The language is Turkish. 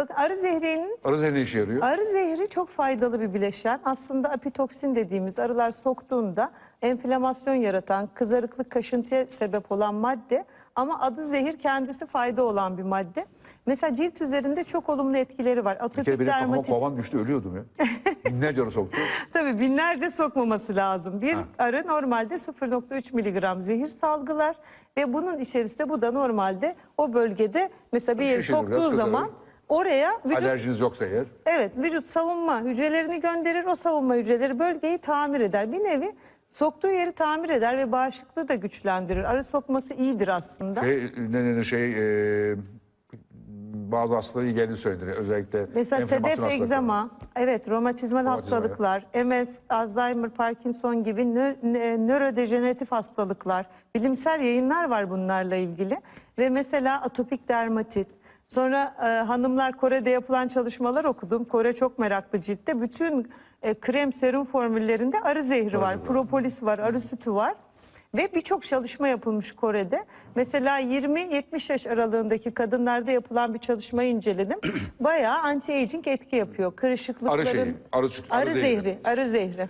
Bakın arı zehrinin Arı zehri ne işe yarıyor? Arı zehri çok faydalı bir bileşen. Aslında apitoksin dediğimiz arılar soktuğunda enflamasyon yaratan, kızarıklık, kaşıntıya sebep olan madde. Ama adı zehir kendisi fayda olan bir madde. Mesela cilt üzerinde çok olumlu etkileri var. Bir kere Atopik benim kafama dermatit. kovan düştü ölüyordum ya. Binlerce arı soktu. Tabii binlerce sokmaması lazım. Bir arı normalde 0.3 miligram zehir salgılar ve bunun içerisinde bu da normalde o bölgede mesela bir yeri Şişirir, biraz soktuğu kızarır. zaman oraya vücut Alerjiniz yoksa eğer. Evet, vücut savunma hücrelerini gönderir. O savunma hücreleri bölgeyi tamir eder. Bir nevi soktuğu yeri tamir eder ve bağışıklığı da güçlendirir. Arı sokması iyidir aslında. Şey, ne denir şey e, bazı hastalara iyi geldiğini söylenir. Özellikle Mesela enflamasyon sedef hastalıkları. egzama, evet romatizmal Romatizma, hastalıklar, MS, Alzheimer, Parkinson gibi nö- nö- nörodejeneratif hastalıklar. Bilimsel yayınlar var bunlarla ilgili. Ve mesela atopik dermatit. Sonra e, hanımlar Kore'de yapılan çalışmalar okudum. Kore çok meraklı ciltte. Bütün e, krem serum formüllerinde arı zehri var, propolis var, arı sütü var. Ve birçok çalışma yapılmış Kore'de. Mesela 20-70 yaş aralığındaki kadınlarda yapılan bir çalışmayı inceledim. Bayağı anti-aging etki yapıyor. Kırışıklıkların... Arı şeyi, arı sütü, Arı, arı zehri. zehri, arı zehri.